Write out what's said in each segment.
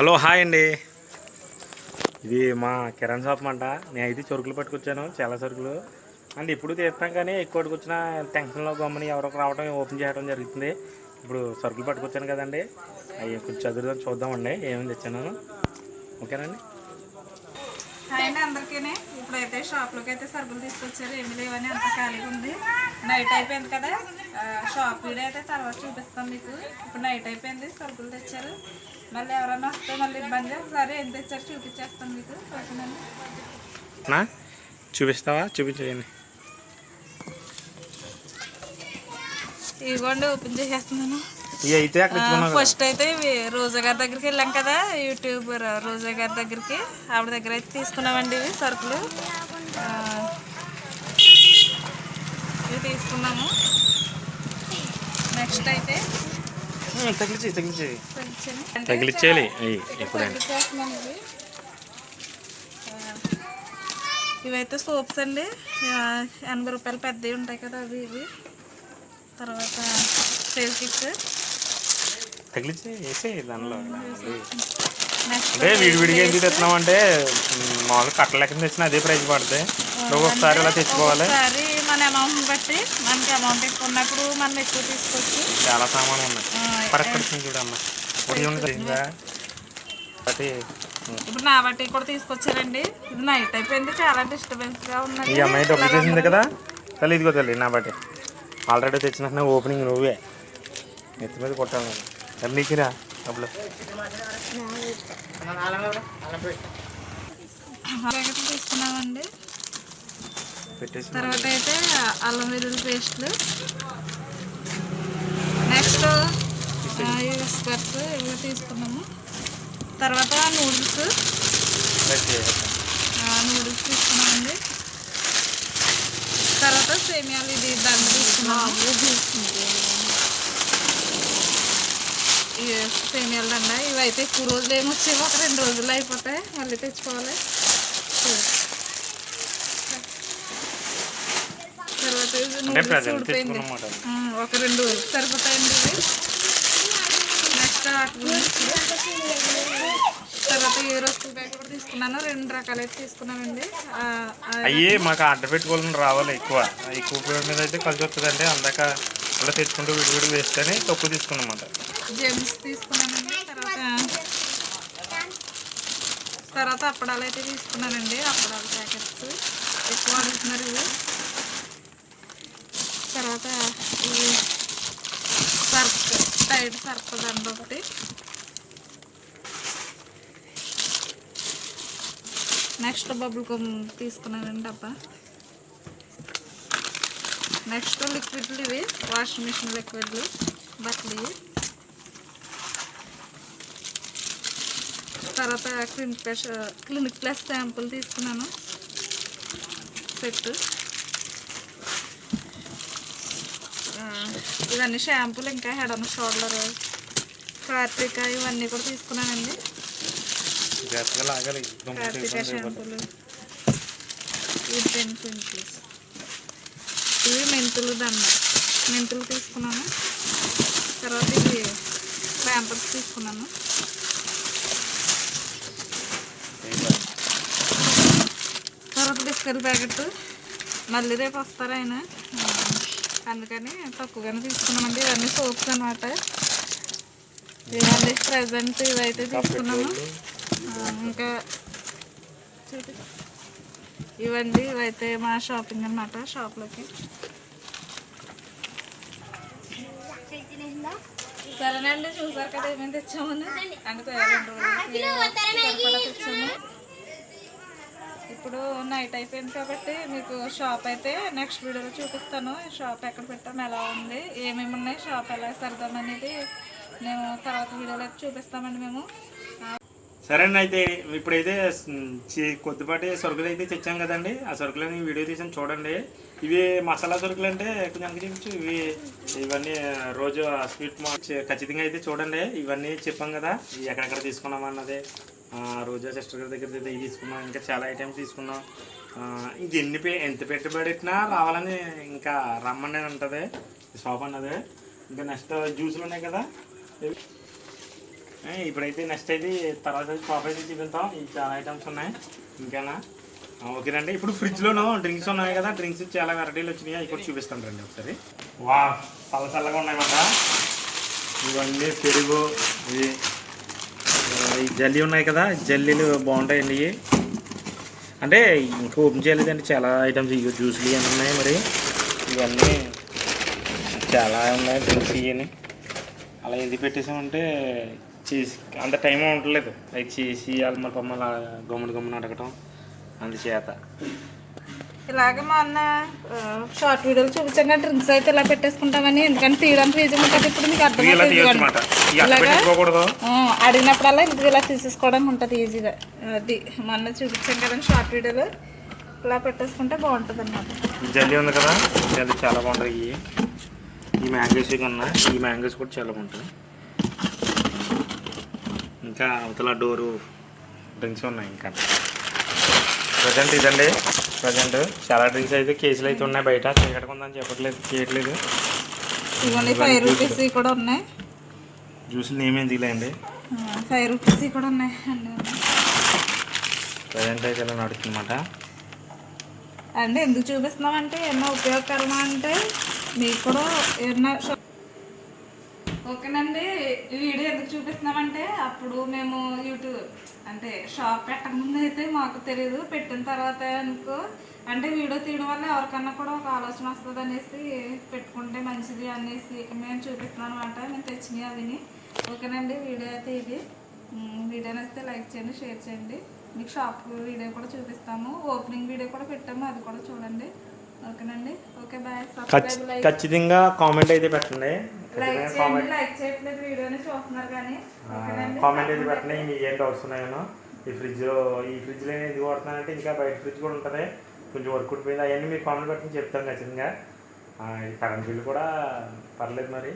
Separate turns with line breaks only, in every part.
Hello hi అండి. ఇది మా కిరణ్ షాప్ అంట నేను అయితే సరుకులు పట్టుకొచ్చాను చాలా సరుకులు అండ్ ఇప్పుడు తీస్తాం కానీ ఎక్కువ వచ్చిన టెన్షన్లో గమ్మని ఎవరొక రావడం ఓపెన్ చేయడం జరుగుతుంది. ఇప్పుడు సరుకులు పట్టుకొచ్చాను కదండి. అవి కొంచెం చదువుదాం చూద్దామండి. ఏమేమి తెచ్చాను? ఓకేనండి.
అండి అందరికీ ఇప్పుడైతే షాప్లోకి అయితే సరుకులు తీసుకొచ్చారు. ఏమి లేవని అంత ఖాళీగా ఉంది. నైట్ అయిపోయింది కదా. షాప్ వీడియో అయితే తర్వాత చూపిస్తాం మీకు. ఇప్పుడు నైట్ అయిపోయింది సరుకులు తెచ్చారు. మళ్ళీ ఎవరైనా వస్తే మళ్ళీ ఇబ్బంది. ఒకసారి ఏం తెచ్చారు చూపించేస్తాం మీకు. ఓకేనండి.
చూపిస్తావా? చూపించేయండి
ఇదిగోండి ఓపెన్ చేసేస్తున్నాను. ఫస్ట్ అయితే ఇవి రోజా గారి దగ్గరికి వెళ్ళాం కదా యూట్యూబర్ రోజా గారి దగ్గరికి. ఆవిడ దగ్గర అయితే తీసుకున్నామండి ఇవి సరుకులు. ఆ, ఇవి తీసుకున్నాము. నెక్స్ట్ అయితే
తగిలిచ్చి తగిలిచ్చేయాలి ఎప్పుడైనా.
ఇవైతే సోప్స్ అండి. ఎనభై రూపాయలు పెద్దవి ఉంటాయి కదా అవి ఇవి. తర్వాత ఫేస్ కిక్స్
తగిలిచ్చి వేసే దానిలో. అంటే విడివిడిగా ఎందుకు తెస్తున్నాం అంటే మామూలుగా కట్టల తెచ్చిన అదే ప్రైస్ పడుతుంది నువ్వు ఒకసారి ఇలా తెచ్చుకోవాలి?
మన అమౌంట్ బట్టి మనకి అమౌంట్ ఎక్కువ ఉన్నప్పుడు మనం ఎక్కువ తీసుకోవచ్చు
చాలా సామాన్లు ఉన్నాయి.
ఆ,
పరక్కడికి చూడమ్మ ఒకటి ఉంది ఇంకా ఒకటి
ఇప్పుడు నా బట్టి కూడా తీసుకొచ్చారండి. ఇది నైట్ అయిపోయింది. చాలా డిస్టర్బెన్స్గా ఉన్నది.
ఈ అమ్మాయి డబ్బులు చేసింది కదా? తల్లి ఇదిగో తల్లి నా బట్టి. ఆల్రెడీ తెచ్చిన ఓపెనింగ్ నువ్వే. నెత్తి మీద కొట్టాను నీకురా
తీసుకున్నామండి.
పెట్టేసి
తర్వాత అయితే అల్లం వెల్లుల్లి పేస్ట్లు. నెక్స్ట్ స్పర్స్ ఇవి తీసుకున్నాము. తర్వాత నూడిల్స్. నూడిల్స్ తీసుకున్నామండి. తర్వాత సేమియాలు ఇది దండ తీసుకున్నాము. సేమియాల దండ ఇవైతే ఎక్కువ రోజులు ఏమి వచ్చేవి ఒక రెండు రోజులు అయిపోతాయి మళ్ళీ తెచ్చుకోవాలి. తర్వాత ఊడిపోయింది. ఒక రెండు రోజులు సరిపోతాయండి ఇవి. నెక్స్ట్ తర్వాత ఏ రోజు బ్యాగ్ కూడా తీసుకున్నాను. రెండు రకాలు అయితే తీసుకున్నానండి
అయ్యి మాకు ఆర్డర్ పెట్టుకోవాలని రావాలి ఎక్కువ. ఎక్కువ మీద అయితే కలిసి వస్తుందండి. అందాక అలా తెచ్చుకుంటూ విడి వేస్తే తక్కువ తీసుకున్నమాట
జెమ్స్ తీసుకున్నానండి. తర్వాత తర్వాత అప్పడాలు అయితే తీసుకున్నానండి. అప్పడాల ప్యాకెట్స్ ఎక్కువ అడుగుతున్నారు ఇవి. తర్వాత ఇవి సర్ఫ్ టైడ్ సర్ఫ్ దండ ఒకటి. నెక్స్ట్ బబుల్ గమ్ తీసుకున్నానండి డబ్బా నెక్స్ట్ లిక్విడ్లు ఇవి వాషింగ్ మిషన్ లిక్విడ్లు బట్టలు ఇవి తర్వాత clinic plus clinic plus sample తీసుకున్నాను. సెట్ ఇవన్నీ షాంపూలు ఇంకా హెడ్ అండ్ షోల్డర్ కార్తిక ఇవన్నీ కూడా తీసుకున్నానండి. కార్తిక. షాంపూలు. ఇవి టెన్ ట్వంటీస్ ఇవి మెంతులు దండ మెంతులు తీసుకున్నాను. తర్వాత ఇవి ప్యాంపర్స్ తీసుకున్నాను. తర్వాత బిస్కెట్ ప్యాకెట్. మళ్ళీ రేపు వస్తారు ఆయన? అందుకని తక్కువగానే తీసుకున్నామండి. ఇవన్నీ సోప్స్ అనమాట ఇవన్నీ ప్రజెంట్ ఇవైతే తీసుకున్నాము ఇంకా చూపి ఇవండి ఇవైతే మా షాపింగ్ అనమాట షాప్లోకి సరేనండి చూసారు కదా ఏమేమి తెచ్చామని రెండు తెచ్చాము. ఇప్పుడు నైట్ అయిపోయింది కాబట్టి మీకు షాప్ అయితే నెక్స్ట్ వీడియోలో చూపిస్తాను. షాప్ ఎక్కడ పెట్టాము ఎలా ఉంది ఏమేమి ఉన్నాయి షాప్ ఎలా సర్దాం అనేది మేము తర్వాత వీడియోలో చూపిస్తామండి మేము.
సరేండి అయితే ఇప్పుడైతే కొద్దిపాటి సరుకులు అయితే తెచ్చాం కదండి. ఆ సరుకులని వీడియో తీసాను చూడండి. ఇవి మసాలా సరుకులు అంటే కొంచెం చూపించు ఇవి ఇవన్నీ రోజు స్వీట్ మా ఖచ్చితంగా అయితే చూడండి. ఇవన్నీ చెప్పాం కదా. ఎక్కడెక్కడ తీసుకున్నాం అన్నది. రోజా సిస్టర్ గారి దగ్గర అయితే ఇవి తీసుకున్నాం. ఇంకా చాలా ఐటమ్స్ తీసుకున్నాం. ఇది ఇంక ఎన్ని ఎంత పెట్టుబడి పెట్టినా రావాలని ఇంకా రమ్మని ఉంటుంది. షాప్ అన్నది. ఇంకా నెక్స్ట్ జ్యూసులు ఉన్నాయి కదా. ఇప్పుడైతే నెక్స్ట్ అయితే తర్వాత షాప్ అయితే చూపిస్తాం ఈ చాలా ఐటమ్స్ ఉన్నాయి. ఇంకేనా? ఓకేనండి. ఇప్పుడు ఫ్రిడ్జ్లోనూ డ్రింక్స్ ఉన్నాయి కదా డ్రింక్స్ చాలా వెరైటీలు వచ్చినాయి? అవి కూడా చూపిస్తాం రండి ఒకసారి. వా చల్ల చల్లగా ఉన్నాయన్నమాట ఇవన్నీ పెరుగు ఇవి ఈ జల్లీ ఉన్నాయి కదా జల్లీలు బాగుంటాయండి. ఇవి అంటే ఇంకా ఓపెన్ చేయలేదండి చాలా ఐటమ్స్ ఇవి జ్యూస్లు ఇవన్నీ ఉన్నాయి మరి. ఇవన్నీ చాలా ఉన్నాయి డ్రింక్స్ ఇవన్నీ. అలా ఎందుకు పెట్టేసామంటే చేసి అంత టైం ఉండలేదు అవి చేసి వాళ్ళు మరి పమ్మ గమ్మున గమ్మున అడగటం అందుచేత.
ఇలాగే మా అన్న షార్ట్ వీడియోలు చూపించాక డ్రింక్స్ అయితే ఇలా పెట్టేసుకుంటామని ఎందుకంటే తీయడానికి ఈజీగా ఉంటుంది ఇప్పుడు మీకు ఆ, అడిగినప్పుడల్లా ఇది ఇలా తీసేసుకోవడానికి ఉంటుంది ఈజీగా. అది మొన్న చూపించాం కదండి షార్ట్ వీడియోలు. ఇలా పెట్టేసుకుంటే బాగుంటుంది అన్నమాట
జల్లీ ఉంది కదా జల్లీ చాలా బాగుంటుంది ఈ మ్యాంగోస్ కన్నా ఈ మ్యాంగోస్ కూడా చాలా బాగుంటుంది ఇంకా అవతల డోరు డ్రింక్స్ ఉన్నాయి ఇంకా. ప్రజెంట్ ఇదండి. ప్రజెంట్ చాలా డ్రింక్స్ అయితే కేసులు అయితే ఉన్నాయి బయట. చీకటకుందని చెప్పట్లేదు చేయట్లేదు.
ఇవన్నీ ఫైవ్ రూపీస్ కూడా ఉన్నాయి.
జ్యూసులు ఏమేమి దిగలేండి
ఫైవ్ రూపీస్ కూడా ఉన్నాయి ఉన్నాయి
ప్రజెంట్ అయితే ఇలా నడుతుందన్నమాట
అంటే ఎందుకు చూపిస్తున్నామంటే ఏమన్నా ఉపయోగకరమా అంటే మీకు కూడా ఏమన్నా షా- ఓకేనండి ఈ వీడియో ఎందుకు చూపిస్తున్నామంటే అప్పుడు మేము యూట్యూబ్ అంటే షాప్ పెట్టకముందు అయితే మాకు తెలియదు పెట్టిన తర్వాత అనుకో అంటే వీడియో తీయడం వల్ల ఎవరికన్నా కూడా ఒక ఆలోచన వస్తుంది అనేసి పెట్టుకుంటే మంచిది అనేసి మేము చూపిస్తున్నాం అనమాట మేము తెచ్చినవి అవిని. ఓకేనండి వీడియో అయితే ఇది. వీడియో నచ్చితే లైక్ చేయండి షేర్ చేయండి. మీకు షాప్ వీడియో కూడా చూపిస్తాము. ఓపెనింగ్ వీడియో కూడా పెట్టాము అది కూడా చూడండి. ఓకేనండి. Okay bye. Subscribe like.
ఖచ్చితంగా కామెంట్ అయితే పెట్టండి.
లైక్
కామెంట్
లైక్ చేయట్లేదు. వీడియోని చూస్తున్నారు కానీ. ఓకేనండి.
కామెంట్ అయితే పెట్టండి. మీ ఏం డౌట్స్ ఉన్నాయో ఈ ఫ్రిడ్జ్లో ఈ ఫ్రిడ్జ్లో నేను ఎందుకు వాడుతున్నానంటే ఇంకా బయట ఫ్రిడ్జ్ కూడా ఉంటుంది. కొంచెం వర్క్ ఉండిపోయింది. అవన్నీ మీరు కామెంట్ పెట్టండి. చెప్తాను ఖచ్చితంగా. ఈ కరెంట్ బిల్ కూడా పర్లేదు మరి.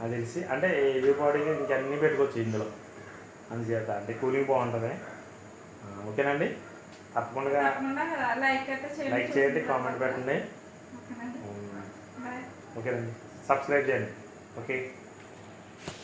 అది తెలిసి. అంటే ఏవి బాడీకి ఇంకన్నీ పెట్టుకోవచ్చు ఇందులో. అందుచేత అంటే కూలింగ్ బాగుంటుంది. ఓకేనండి? తప్పకుండా
లైక్ చేయండి
లైక్ చేయండి కామెంట్ పెట్టండి. ఓకేనండి. సబ్స్క్రైబ్ చేయండి. ఓకే